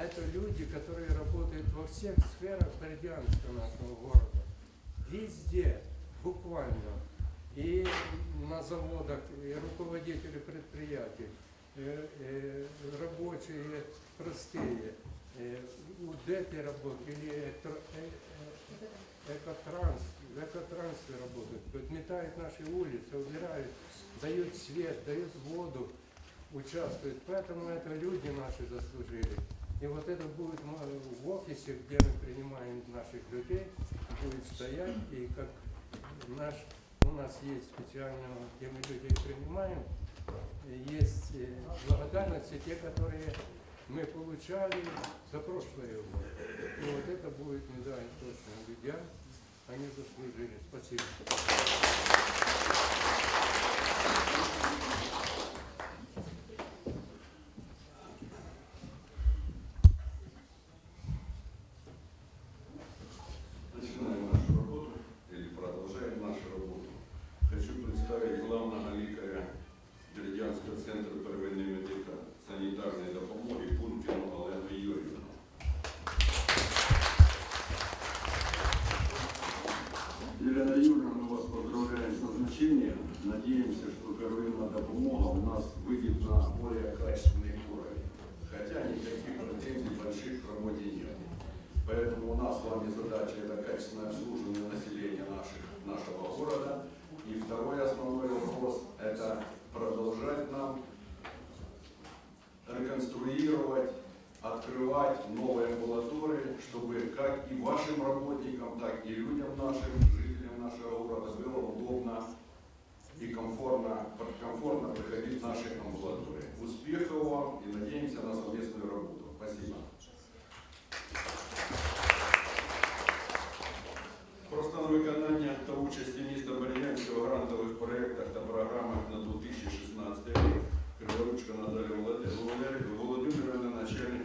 А это люди, которые работают во всех сферах Бердянска нашего города. Везде, буквально. И на заводах, и руководители предприятий, э, э, рабочие простые, э, у ДЭПе работают, или экотранс, в работают, подметают наши улицы, убирают, дают свет, дают воду, участвуют. Поэтому это люди наши заслужили. И вот это будет в офисе, где мы принимаем наших людей, будет стоять, и как наш, у нас есть специально, где мы людей принимаем, есть э, благодарности, те, которые мы получали за прошлое годы. И вот это будет медаль точно людям, они заслужили. Спасибо. так и людям нашим, жителям нашего города было удобно и комфортно, комфортно приходить в наши амбулатории. Успехов вам и надеемся на совместную работу. Спасибо. Про стан виконання та участі міста Бердянська у грантових проєктах та програмах на 2016 рік Криворучка Наталія Володимир- Володимирівна, начальник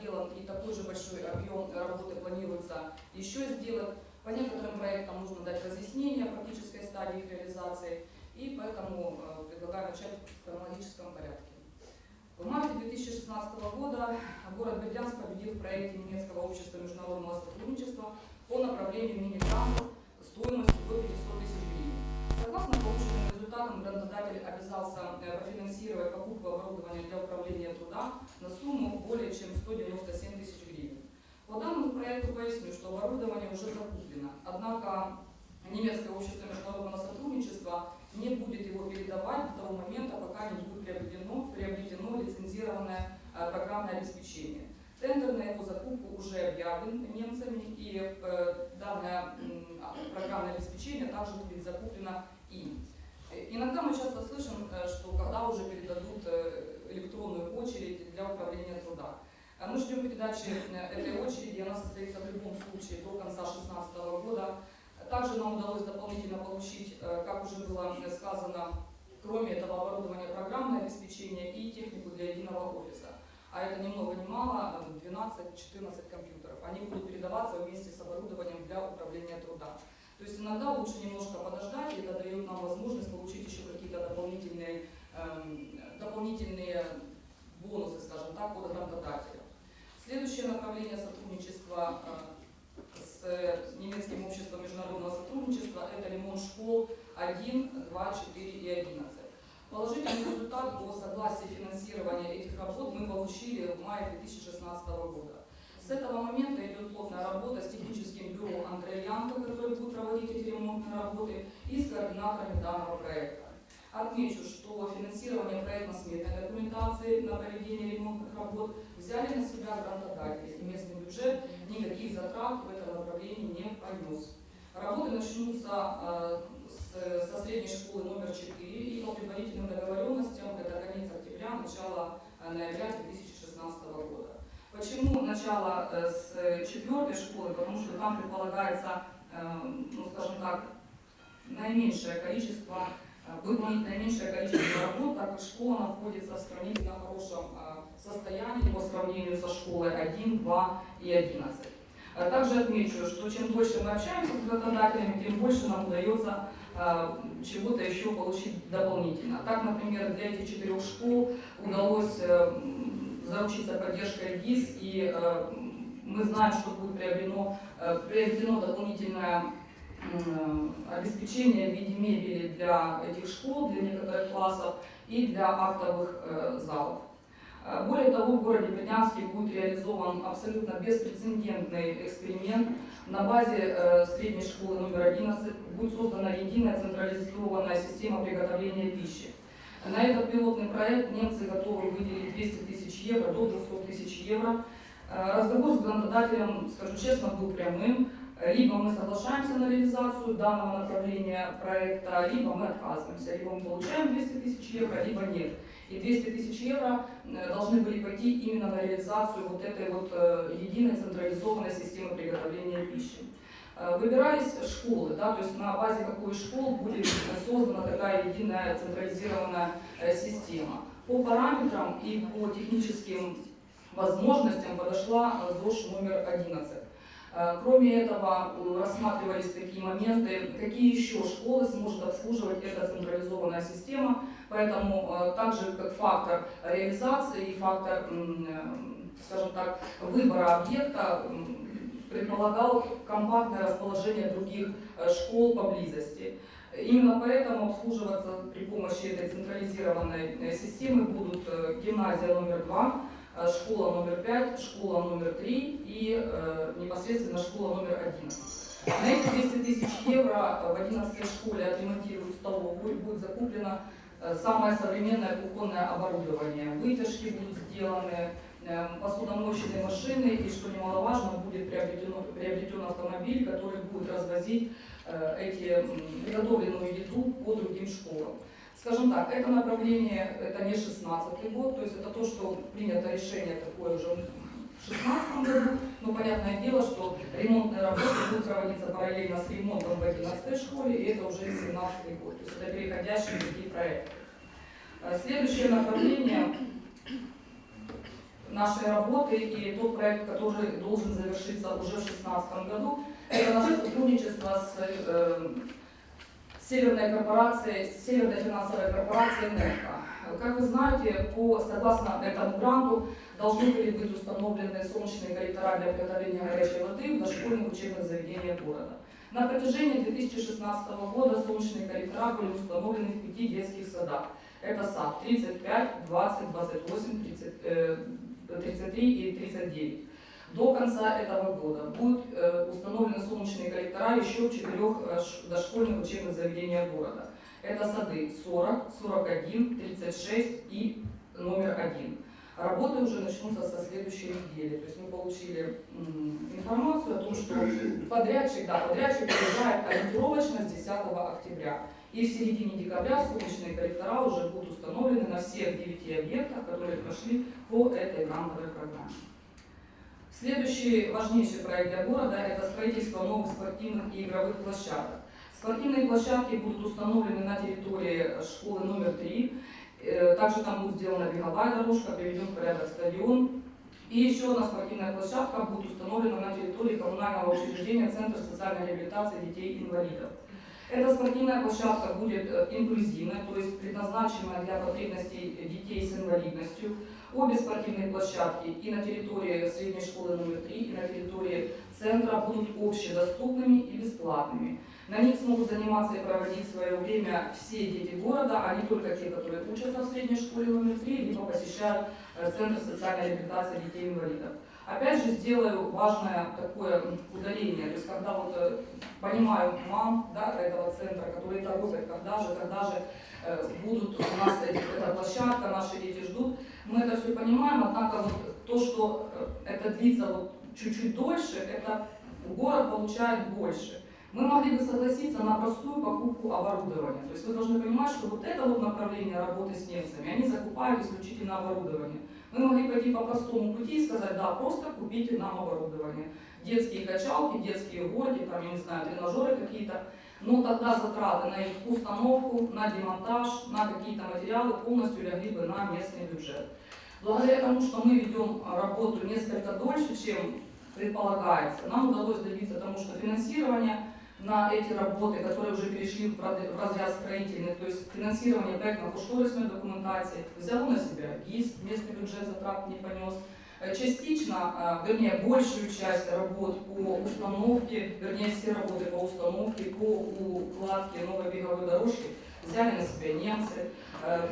проделан, и такой же большой объем работы планируется еще сделать. По некоторым проектам нужно дать разъяснение практической стадии их реализации, и поэтому э, предлагаю начать в хронологическом порядке. В марте 2016 года город Бердянск победил в проекте немецкого общества международного сотрудничества по направлению мини-грантов стоимостью до 500 тысяч гривен. Согласно полученным результатам, грантодатель обязался э, профинансировать покупку оборудования для управления труда на сумму более чем 197 тысяч гривен. По данному проекту поясню, что оборудование уже закуплено, однако немецкое общество международного сотрудничества не будет его передавать до того момента, пока не будет приобретено, приобретено лицензированное э, программное обеспечение. Тендер на его закупку уже объявлен немцами, и э, данное программное обеспечение также будет закуплено им. Э, Иногда мы часто слышим, что когда уже передадут электронную очередь для управления труда. Э, Мы ждем передачи э, этой очереди, она состоится в любом случае до конца 2016 года. Также нам удалось дополнительно получить, э, как уже было э, сказано, кроме этого оборудования программное обеспечение и технику для единого офиса. А это ни много ни мало, э, 12-14 компьютеров. Они будут передаваться вместе с оборудованием для управления труда. То есть иногда лучше немножко подождать, это дает нам возможность получить еще какие-то дополнительные, дополнительные бонусы, скажем так, от грантодателя. Следующее направление сотрудничества э, с немецким обществом международного сотрудничества – это ремонт школ 1, 2, 4 и 11. Положительный результат по согласии финансирования этих работ мы получили в мае 2016 года. С этого момента идет плотная работа с техническим бюро Андрея Янко, который будет проводить эти ремонтные работы, и с координаторами данного проекта. Отмечу, что финансирование проектно-сметной документации на проведение ремонтных работ взяли на себя грантодатели, и местный бюджет никаких затрат в этом направлении не понес. Работы начнутся с- со средней школы номер 4 и по предварительным договоренностям это конец октября, начало э, ноября 2016 года. Почему начало э, с четвертой школы? Потому что там предполагается, э, ну скажем так, наименьшее количество, выполнить наименьшее количество работ, так как школа находится в сравнительно хорошем э, состоянии по сравнению со школой 1, 2 и 11. Э, Также отмечу, что чем больше мы общаемся с работодателями, тем больше нам удается чего-то еще получить дополнительно. Так, например, для этих четырех школ удалось э, заручиться поддержкой ГИС, и э, мы знаем, что будет приобретено, э, приобретено дополнительное обеспечение в виде мебели для этих школ, для некоторых классов и для актовых э, залов. Э, Более того, в городе Бердянске будет реализован абсолютно беспрецедентный эксперимент. На базе э, средней школы номер 11 будет создана единая централизованная система приготовления пищи. На этот пилотный проект немцы готовы выделить 200 тысяч евро до 200 тысяч евро. Э, Разговор с грантодателем, скажу честно, был прямым. Э, Либо мы соглашаемся на реализацию данного направления проекта, либо мы отказываемся. Либо мы получаем 200 тысяч евро, либо нет. И 200 тысяч евро э, должны были пойти именно на реализацию вот этой вот э, единой централизованной системы приготовления пищи. Выбирались школы, да, то есть на базе какой школ будет создана такая единая централизованная э, система. По параметрам и по техническим возможностям подошла ЗОЖ номер 11. Э, Кроме этого, рассматривались такие моменты, какие еще школы сможет обслуживать эта централизованная система, поэтому э, также как фактор реализации и фактор, э, скажем так, выбора объекта предполагал компактное расположение других школ поблизости. Именно поэтому обслуживаться при помощи этой централизированной системы будут гимназия номер 2, э, школа номер 5, школа номер 3 и э, непосредственно школа номер 11. На эти 200 тысяч евро э, в 11 школе отремонтируют столовую, будет закуплено э, самое современное кухонное оборудование. Вытяжки будут сделаны, э, посудомоечные машины и, что немаловажно, будет приобретен, приобретен автомобиль, который будет развозить э, эти приготовленную еду по другим школам. Скажем так, это направление, это не 16 год, то есть это то, что принято решение такое уже в 16 году, но понятное дело, что ремонтные работы будут проводиться параллельно с ремонтом в 11 школе, и это уже 17 год, то есть это переходящие такие проекты. Э, Следующее направление нашей работы и тот проект, который должен завершиться уже в 2016 году, это наше сотрудничество с э, Северной корпорацией, с Северной финансовой корпорацией НЕФКО. Как вы знаете, по, согласно этому гранту должны были быть установлены солнечные коллектора для приготовления горячей воды в дошкольных учебных заведениях города. На протяжении 2016 года солнечные коллектора были установлены в пяти детских садах. Это сад 35, 20, 28, 30, э, 33 и 39. До конца этого года будут э, установлены солнечные коллектора еще в четырех э, дошкольных учебных заведениях города. Это сады 40, 41, 36 и номер 1. Работы уже начнутся со следующей недели. То есть мы получили информацию о том, что подрядчик, да, подрядчик приезжает ориентировочно с 10 октября. И в середине декабря солнечные коллектора уже будут установлены на всех 9 объектах, которые прошли по этой грантовой программе. Следующий важнейший проект для города – это строительство новых спортивных и игровых площадок. Спортивные площадки будут установлены на территории школы номер 3. Э, Также там будет сделана беговая дорожка, приведен в порядок стадион. И еще одна спортивная площадка будет установлена на территории коммунального учреждения Центра социальной реабилитации детей-инвалидов. Эта спортивная площадка будет э, инклюзивной, то есть предназначенная для потребностей детей с инвалидностью. Обе спортивные площадки и на территории средней школы номер 3, и на территории центра будут общедоступными и бесплатными. На них смогут заниматься и проводить свое время все дети города, а не только те, которые учатся в средней школе номер 3, либо посещают э, Центр социальной реабилитации детей-инвалидов. Опять же, сделаю важное такое м, ударение, то есть когда вот э, понимаю мам да, этого центра, которые торопят, когда же, когда же э, будут у нас эта площадка, наши дети ждут, мы это все понимаем, однако вот то, что э, это длится вот чуть-чуть дольше, это город получает больше. Мы могли бы согласиться на простую покупку оборудования. То есть вы должны понимать, что вот это вот направление работы с немцами, они закупают исключительно оборудование. Мы могли пойти по простому пути и сказать, да, просто купите нам оборудование. Детские качалки, детские горки, там, я не знаю, тренажеры какие-то. Но тогда затраты на их установку, на демонтаж, на какие-то материалы полностью легли бы на местный бюджет. Благодаря тому, что мы ведем а, работу несколько дольше, чем предполагается, нам удалось добиться тому, что финансирование на эти работы, которые уже перешли в разряд строительных, то есть финансирование проектно-кошторисной документации, взяло на себя ГИС, местный бюджет затрат не понес. Э, Частично, э, вернее, большую часть работ по установке, вернее, все работы по установке, по укладке новой беговой дорожки взяли на себя немцы. Э,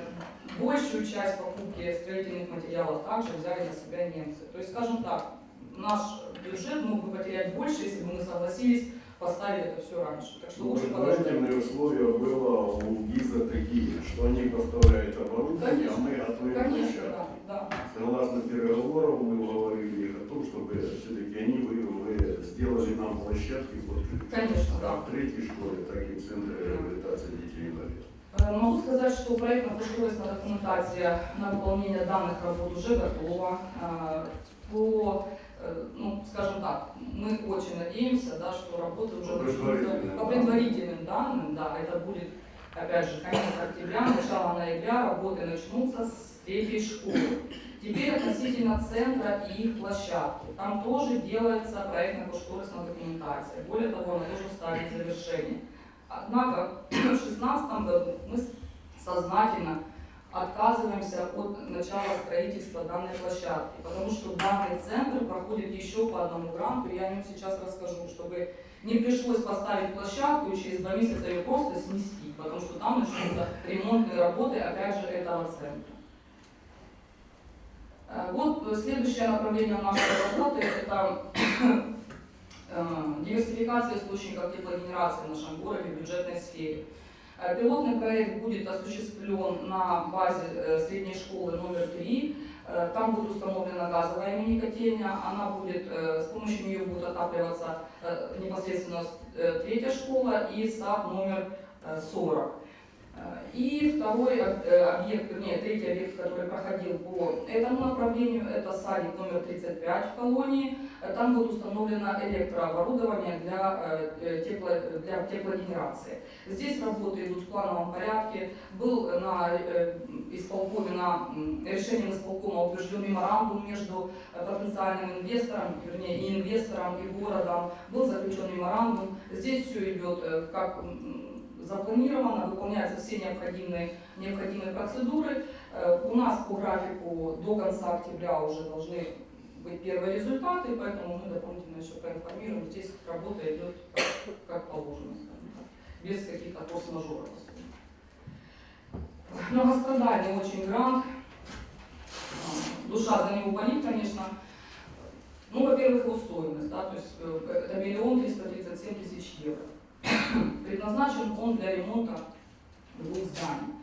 Большую часть покупки строительных материалов также взяли на себя немцы. То есть, скажем так, наш бюджет мог бы потерять больше, если бы мы согласились поставить это все раньше. Так что Ну, лучше подождать. условия было у ГИЗа такие, что они поставляют оборудование, а мы готовим Конечно, площадку. да, да. Согласно переговорам мы уговорили их о том, чтобы все-таки они вы, вы сделали нам площадки ключ. Конечно. Как в третьей школе, так и в Центре реабилитации детей инвалидов. Э, Могу сказать, что проектно-кошторисная документация на выполнение данных работ уже готова. Э, По, э, ну, скажем так, мы очень надеемся, да, что работы уже По предварительным по предварительным данным, да, это будет, опять же, конец октября, начало ноября, работы начнутся с третьей школы. Теперь относительно центра и их площадки. Там тоже делается проектно-кошторисная документация. Более того, она тоже в стадии завершения. Однако в 2016 году мы сознательно отказываемся от начала строительства данной площадки, потому что данный центр проходит еще по одному гранту, я о нем сейчас расскажу, чтобы не пришлось поставить площадку и через два месяца ее просто снести, потому что там начнутся ремонтные работы, опять же, этого центра. Э, Вот следующее направление нашей работы – это э, диверсификация источников теплогенерации в нашем городе в бюджетной сфере. Э, Пилотный проект будет осуществлен на базе э, средней школы номер 3. Э, Там будет установлена газовая мини-котельня, она будет, э, с помощью нее будет отапливаться непосредственно третья школа и сад номер э, 40. И второй э, объект, вернее, третий объект, который проходил по этому направлению, это садик номер 35 в колонии. Там будет установлено электрооборудование для, э, э, тепло, для теплогенерации. Здесь работы идут в плановом порядке. Был на исполкоме, на решением исполкома утвержден меморандум между потенциальным инвестором, вернее, и инвестором, и городом. Был заключен меморандум. Здесь все идет как запланировано, выполняются все необходимые, необходимые процедуры. Э, У нас по графику до конца октября уже должны быть первые результаты, поэтому мы дополнительно еще проинформируем. Здесь работа идет как, как положено, без каких-то форс-мажоров. Многострадальный очень грант. А, Душа за него болит, конечно. Ну, во-первых, его стоимость, да, то есть э, это миллион триста тридцать семь тысяч евро. Предназначен он для ремонта двух зданий.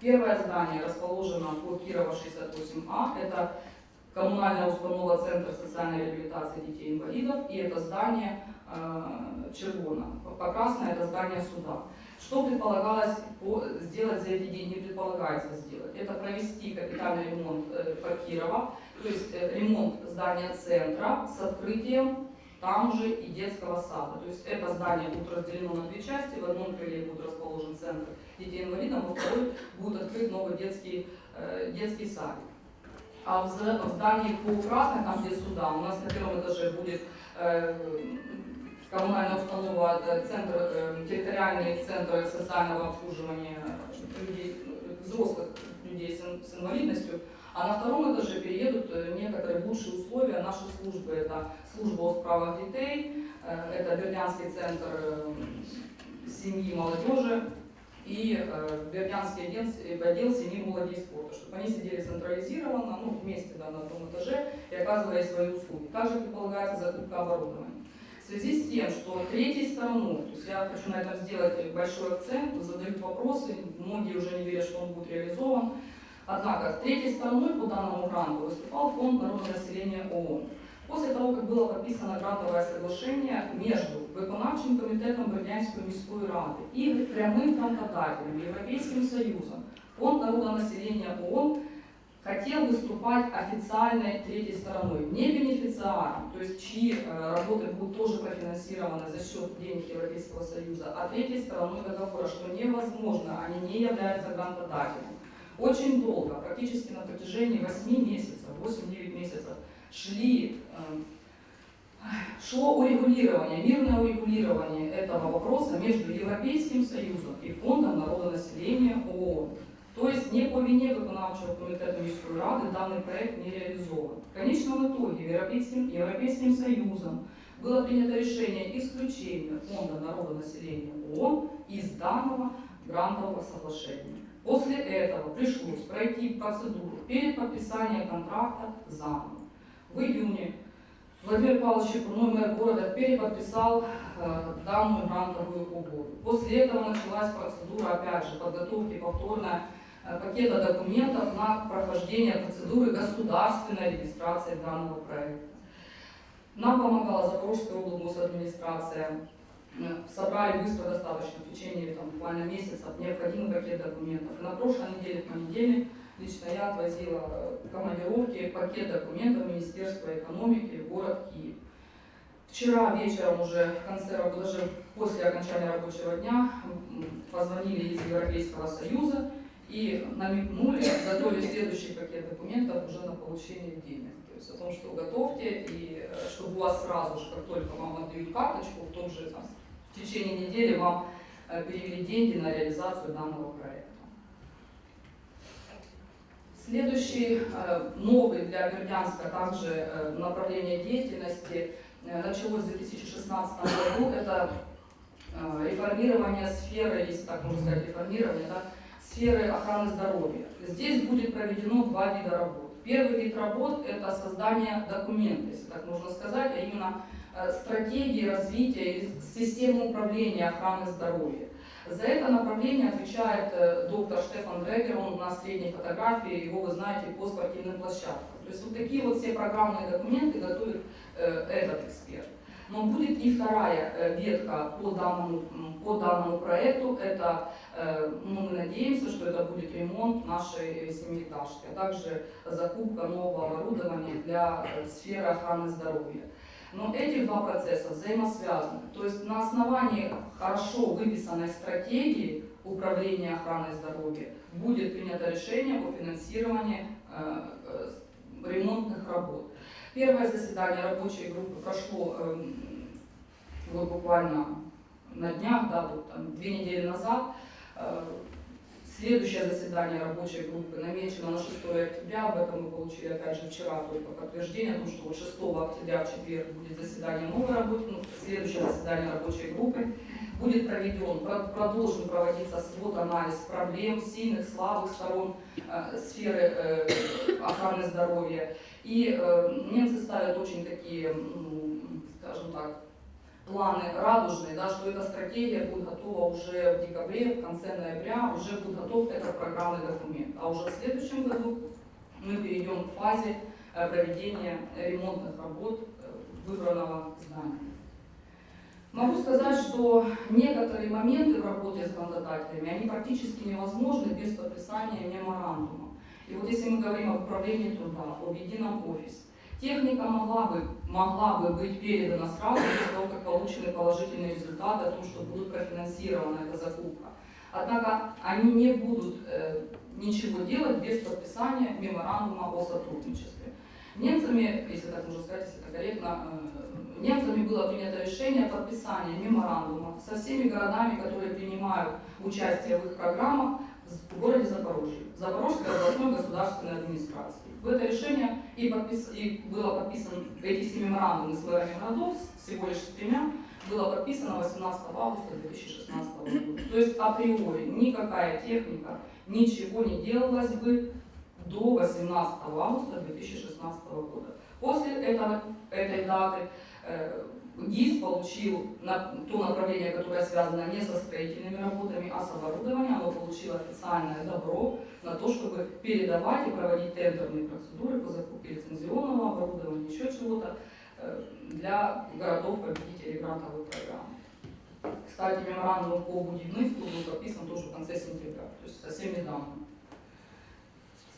Первое здание расположено по Кирова 68А. Это коммунальная установа Центр социальной реабилитации детей-инвалидов. И это здание э, Червона. По красное это здание суда. Что предполагалось по- сделать за эти деньги, предполагается сделать? Это провести капитальный ремонт э, Кирова, то есть э, ремонт здания центра с открытием там же и детского сада. То есть это здание будет разделено на две части. В одном крыле будет расположен центр детей-инвалидов, во второй будет открыт новый детский, э, детский садик. А в, в здании по красной, там где суда, у нас на первом этаже будет э, коммунальная установа, э, центр, э, территориальный центр социального обслуживания людей, э, взрослых людей с, с инвалидностью, а на втором этаже переедут э, некоторые лучшие условия нашей службы. Это служба о справах детей, э, это Бердянский центр э, семьи и молодежи и Бердянский отдел, семьи, молоди спорта, чтобы они сидели централизированно, ну, вместе да, на одном этаже и оказывали свои услуги. Также предполагается закупка оборудования. В связи с тем, что третьей стороной, то есть я хочу на этом сделать большой акцент, задают вопросы, многие уже не верят, что он будет реализован. Однако, третьей стороной по данному гранту выступал Фонд народного населения ООН. После того, как было подписано грантовое соглашение между виконавчим комітетом Бердянської міської ради і прямим грантодателем Європейським Союзом, Фонд народного населения ООН хотел выступать официальной третьей стороной, не бенефициаром, то есть чьи э, работы будут тоже профинансированы за счет денег Европейского Союза, а третьей стороной договора, что невозможно, они не являются грантодателем. Очень долго, практически на протяжении 8 месяцев, 8-9 месяцев, шли, э, шло урегулирование, мирное урегулирование этого вопроса между Европейским Союзом и Фондом народонаселения ООН. То есть не по вине виконавчого комітету міської ради даний проект не реализован. В конечном итоге Европейским, Европейским Союзом было принято решение исключения Фонда народонаселения ООН из данного грантового соглашения. После этого пришлось пройти процедуру перед подписанием контракта заново. В июне Владимир Павлович Чепурной, города, переподписал э, данную грантовую угоду. После этого началась процедура, опять же, подготовки повторно э, пакета документов на прохождение процедуры государственной регистрации данного проекта. Нам помогала Запорожская область администрация. Э, Собрали быстро достаточно, в течение там, буквально месяца, необходимый пакет документов. На прошлой неделе, в понедельник, лично я отвозила э, командировки, пакет документов Министерства экономики в город Киев. Вчера вечером уже, в конце, даже после окончания рабочего дня, позвонили из Европейского Союза и намекнули готовить следующий пакет документов уже на получение денег. То есть о том, что готовьте, и э, чтобы у вас сразу же, как только вам отдают карточку, в том же там, в течение недели вам э, перевели деньги на реализацию данного проекта. Следующий э, новый для Бердянска также э, направление деятельности началось в 2016 году. Это реформирование сферы, если так можно сказать, реформирование, да, сферы охраны здоровья. Здесь будет проведено два вида работ. Первый вид работ – это создание документа, если так можно сказать, а именно стратегии развития и системы управления охраны здоровья. За это направление отвечает э, доктор Штефан Дрегер, он на средней фотографии, его вы знаете по спортивным площадкам. То есть вот такие вот все программные документы готовит э, этот эксперт. Но будет и вторая э, ветка по данному, по данному проекту. Это, э, ну, мы надеемся, что это будет ремонт нашей семиэтажки, а также закупка нового оборудования для э, сферы охраны здоровья. Но эти два процесса взаимосвязаны. То есть на основании хорошо выписанной стратегии управления охраной здоровья будет принято решение о финансировании э, э, ремонтных работ. Первое заседание рабочей группы прошло эм, вот буквально на днях, да, вот там две недели назад. Следующее заседание рабочей группы намечено на 6 октября. Об этом мы получили, опять же, вчера только подтверждение, о том, что вот 6 октября в четверг будет заседание новой работы, ну, следующее заседание рабочей группы. Будет проведен, про- продолжен проводиться свод, анализ проблем, сильных, слабых сторон э, сферы э, охраны здоровья. И э, немцы ставят очень такие, м, скажем так, планы радужные, да, что эта стратегия будет готова уже в декабре, в конце ноября, уже будет готов этот программный документ. А уже в следующем году мы перейдем к фазе э, проведения ремонтных работ э, выбранного здания. Могу сказать, что некоторые моменты в работе с грантодателями, они практически невозможны без подписания меморандума. И вот если мы говорим об управлении труда, об едином офисе, техника могла бы, могла бы быть передана сразу после того, как получены положительные результаты о том, что будет профинансирована эта закупка. Однако они не будут э, ничего делать без подписания меморандума о сотрудничестве. Немцами, если так можно сказать, если это корректно, э, немцами было принято решение подписания меморандума со всеми городами, которые принимают участие в их программах в городе Запорожье, Запорожской областной государственной администрации. В это решение и, подпис- и было подписано эти все меморандумы с мэрами городов, всего лишь с тремя, было подписано 18 августа 2016 года. То есть априори никакая техника, ничего не делалось бы до 18 августа 2016 года. После этого, этой даты э, ГИС получил на, то направление, которое связано не со строительными работами, а с оборудованием, оно получило официальное добро на то, чтобы передавать и проводить тендерные процедуры по закупке лицензионного оборудования, еще чего-то э, для городов-победителей грантовой программы. Кстати, меморандум по будівництву был подписан тоже в конце сентября, то есть совсем недавно.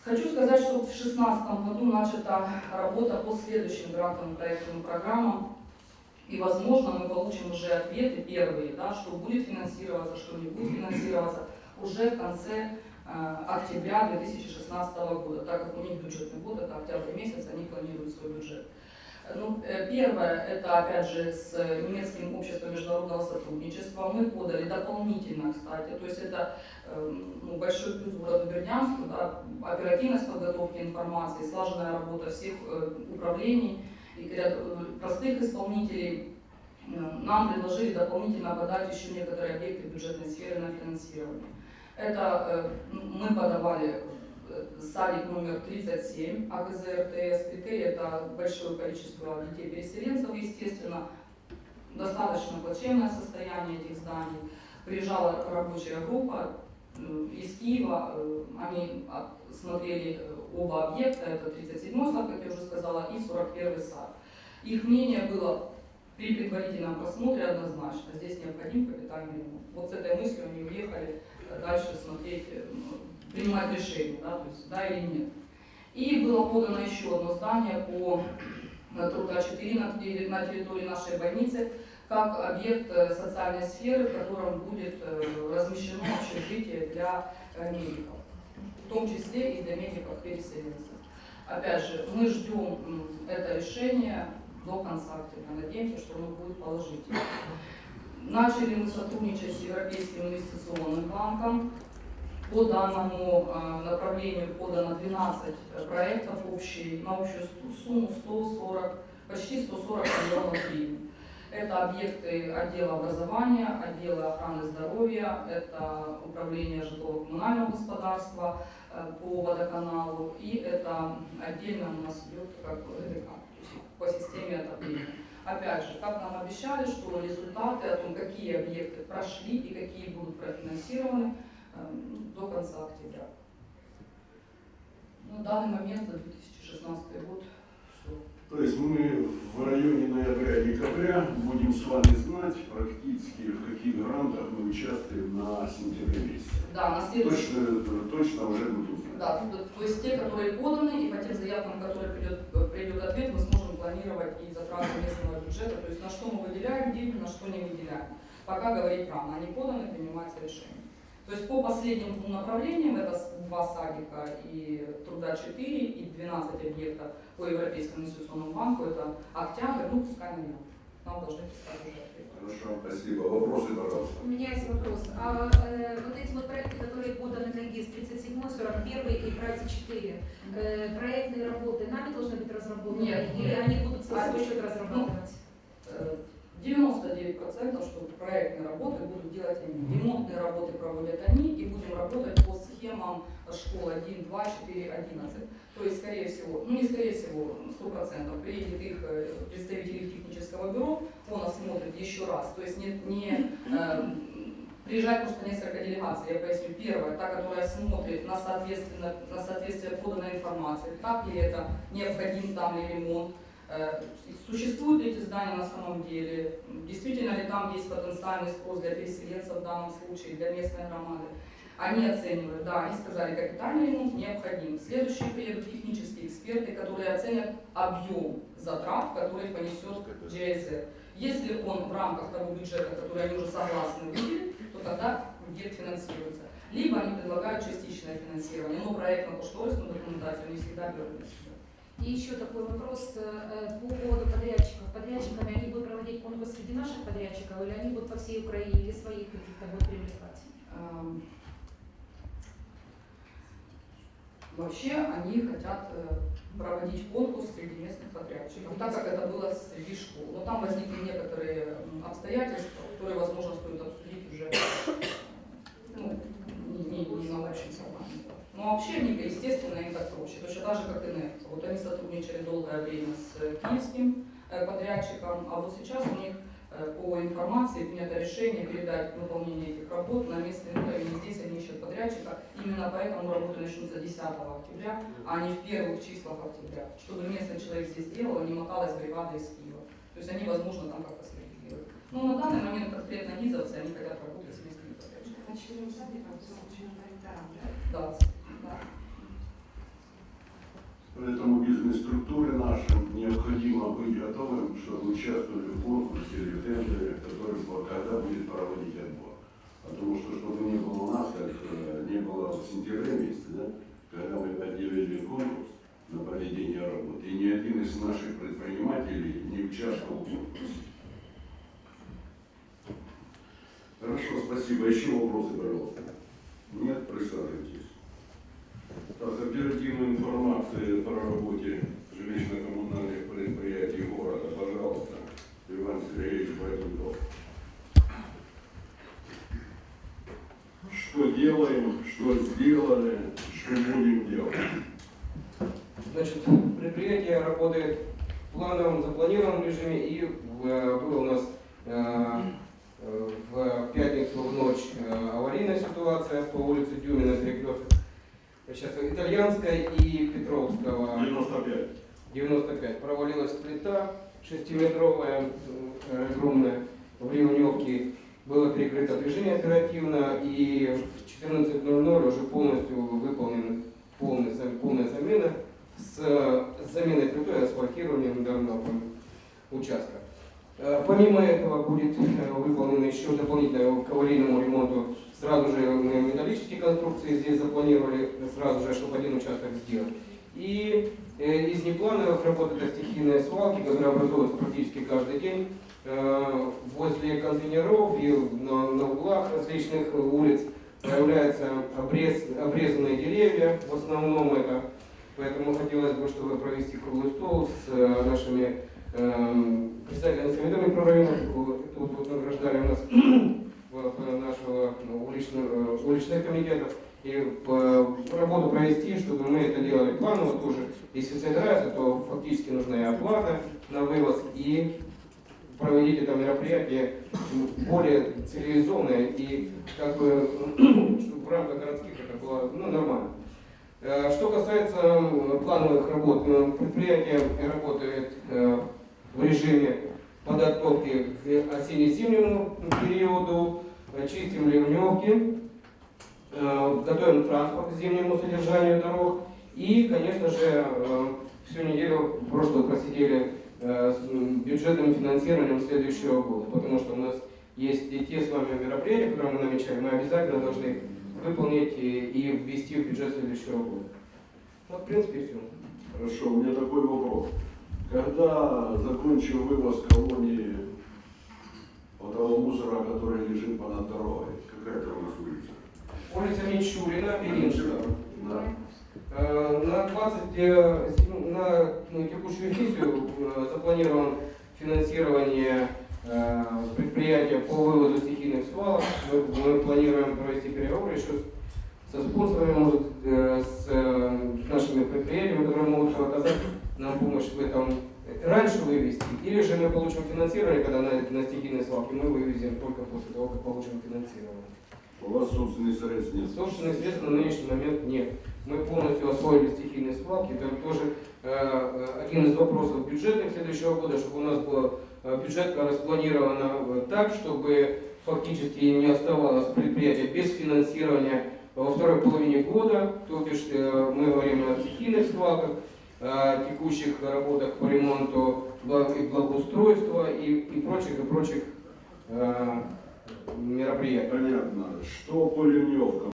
Хочу сказать, что в 2016 году начата работа по следующим грантовым проектным программам. И, возможно, мы получим уже ответы первые, да, что будет финансироваться, что не будет финансироваться уже в конце э, октября 2016 года, так как у них бюджетный год, это октябрь месяц, они планируют свой бюджет. Ну, э, первое, это опять же с немецким обществом международного сотрудничества. Мы подали дополнительно, кстати, то есть это эм, ну, большой плюс городу Бердянску, да, оперативность подготовки информации, слаженная работа всех э, управлений и ряд э, простых исполнителей. Э, Нам предложили дополнительно подать еще некоторые объекты бюджетной сферы на финансирование. Это э, мы подавали садик номер 37 АКЗ РТС. Критерий это большое количество детей-переселенцев, естественно, достаточно плачевное состояние этих зданий. Приезжала рабочая группа из Киева, э, они смотрели э, оба объекта, это 37 сад, как я уже сказала, и 41 сад. Их мнение было при предварительном просмотре однозначно, здесь необходим капитальный ремонт. Вот с этой мыслью они уехали э, дальше смотреть, э, ну, принимать решение, да, то есть да или нет. И было подано еще одно здание по э, труда 4 на терри- на территории нашей больницы, как объект э, социальной сферы, в котором будет э, размещено общежитие для э, медиков, в том числе и для медиков-переселенцев. Опять же, мы ждем это решение до конца октября. Надеемся, что оно будет положительным. Начали мы сотрудничать с Европейским инвестиционным банком. По данному направлению подано 12 проектов общей, на общую су- сумму 140, почти 140 миллионов гривен. Это объекты отдела образования, отдела охраны здоровья, это управление жилого-коммунального господарства э, по водоканалу, и это отдельно у нас идет как есть по системе отопления. Опять же, как нам обещали, что результаты о том, какие объекты прошли и какие будут профинансированы э, до конца октября. На данный момент за 2016 год. То есть мы в районе ноября-декабря будем с вами знать практически, в каких грантах мы участвуем на сентябре месяце. Да, на следующий Точно, точно уже будем знать. Да, то, есть те, которые поданы, и по тем заявкам, которые придет, придет ответ, мы сможем планировать и затраты местного бюджета, то есть на что мы выделяем деньги, на что не выделяем. Пока говорить рано, они поданы, принимается решение. То есть по последним двум направлениям, это два садика и труда 4, и 12 объектов по Европейскому инвестиционному банку, это октябрь, ну пускай наверное. Нам должны писать уже ответ. Хорошо, спасибо. Вопросы, пожалуйста. У меня есть вопрос. А э, вот эти вот проекты, которые поданы на ГИС 37, 41 и 24, э, проектные работы нами должны быть разработаны? Нет, Или нет. они будут за свой счет разрабатывать? Э, 99% что проектные работы будут делать они. Ремонтные работы проводят они и будем работать по схемам школ 1, 2, 4, 11. То есть, скорее всего, ну не скорее всего, 100%, приедет их э, представитель их технического бюро, он осмотрит еще раз. То есть не, не э, приезжает просто несколько делегаций, я поясню. Первая, та, которая смотрит на, соответственно, на соответствие поданной информации, так ли это, необходим там ли ремонт, Существуют ли эти здания на самом деле? Действительно ли там есть потенциальный спрос для переселенцев в данном случае, для местной громады? Они оценивают, да, они сказали, капитальный ремонт необходим. Следующие приедут технические эксперты, которые оценят объем затрат, который понесет GSR. Если он в рамках того бюджета, который они уже согласны выделить, то тогда объект финансируется. Либо они предлагают частичное финансирование, но проектно-кошторисную документацию они всегда берут. И еще такой вопрос э, по поводу подрядчиков. Подрядчиками они будут проводить конкурс среди наших подрядчиков или они будут по всей Украине или своих каких-то будут привлекать? Эм, Вообще они хотят э, проводить конкурс среди местных подрядчиков, так как это было среди школ. Но там возникли некоторые обстоятельства, которые, возможно, стоит обсудить уже ну, не, не, не на общем собрании. Но вообще, они, естественно, им так проще. Точно так же, как и НЭФ. Вот они долгое время с киевским э, подрядчиком, а вот сейчас у них э, по информации принято решение передать выполнение этих работ на местный уровень. Здесь они ищут подрядчика. Именно поэтому работы начнутся 10 октября, а не в первых числах октября. Чтобы местный человек здесь делал, а не моталась бригада из Киева. То есть они, возможно, там как-то среагируют. Но на данный момент конкретно низовцы, они хотят работать с местными подрядчиками. Да, да. Поэтому бизнес-структуре нашим необходимо быть готовым, чтобы участвовали в конкурсе или тендере, который когда будет проводить отбор. Потому что, чтобы не было у нас, как э, не было в сентябре месяце, да, когда мы объявили конкурс на проведение работы, и ни один из наших предпринимателей не участвовал в конкурсе. Хорошо, спасибо. Еще вопросы, пожалуйста? Нет, присаживайтесь. Так, оперативную информацию по работе жилищно-коммунальных предприятий города, пожалуйста, Иван Сергеевич Бородинков. Что делаем, что сделали, что будем делать? Значит, предприятие работает в плановом, запланированном режиме и в- было у нас э, э, в пятницу в ночь э, аварийная ситуация по улице Дюмина, перекресток сейчас Итальянская и Петровского. 95. 95. Провалилась плита шестиметровая, э, огромная, в ливневке. Было перекрыто движение оперативно, и в 14.00 уже полностью выполнена полная, полная замена с э, заменой плитой и асфальтированием данного участка. Э, Помимо этого будет э, выполнено еще дополнительно к аварийному ремонту сразу же мы металлические конструкции здесь запланировали сразу же, чтобы один участок сделать. И э, из неплановых работ это стихийные свалки, которые образуются практически каждый день э, возле контейнеров и на, на углах различных улиц появляются обрез, обрезанные деревья, в основном это. Поэтому хотелось бы, чтобы провести круглый стол с э, нашими эм, представителями советами прорайонов. Вот, Тут вот награждали у нас в нашего ну, уличного, э, уличных комитетов. И по- работу провести, чтобы мы это делали планово тоже. Если собираются, то фактически нужна и оплата на вывоз, и проводить это мероприятие более цивилизованное и как бы чтобы в рамках городских это было ну, нормально. Э, Что касается плановых работ, предприятие работает э, в режиме подготовки к осенне-зимнему периоду, э, чистим ливневки, готовим транспорт к зимнему содержанию дорог и, конечно же, всю неделю прошлую просидели бюджетным финансированием следующего года, потому что у нас есть и те с вами мероприятия, которые мы намечаем, мы обязательно должны выполнить и, ввести в бюджет следующего года. Вот, в принципе, все. Хорошо, у меня такой вопрос. Когда закончим вывоз колонии вот того мусора, который лежит понад дорогой, какая это у нас улица? Улица Мичурина, Белинская. Да. Э, На 20, э, сем- на ну, текущую сессию э, запланировано финансирование предприятия по вывозу стихийных свалок. Мы, мы планируем провести переговоры еще со спонсорами, может, с нашими предприятиями, которые могут оказать нам помощь в этом раньше вывести, или же мы получим финансирование, когда на, на стихийные свалки мы вывезем только после того, как получим финансирование. У вас собственных средств нет. Собственных средств на нынешний момент нет. Мы полностью освоили стихийные свалки. Это тоже э, э, один из вопросов бюджетных следующего года, чтобы у нас была э, бюджетка распланирована так, чтобы фактически не оставалось предприятие без финансирования во второй половине года, то бишь мы говорим о стихийных свалках, текущих работах по ремонту и благоустройства и, и прочих, и прочих мероприятий. Понятно. Что по ливневкам?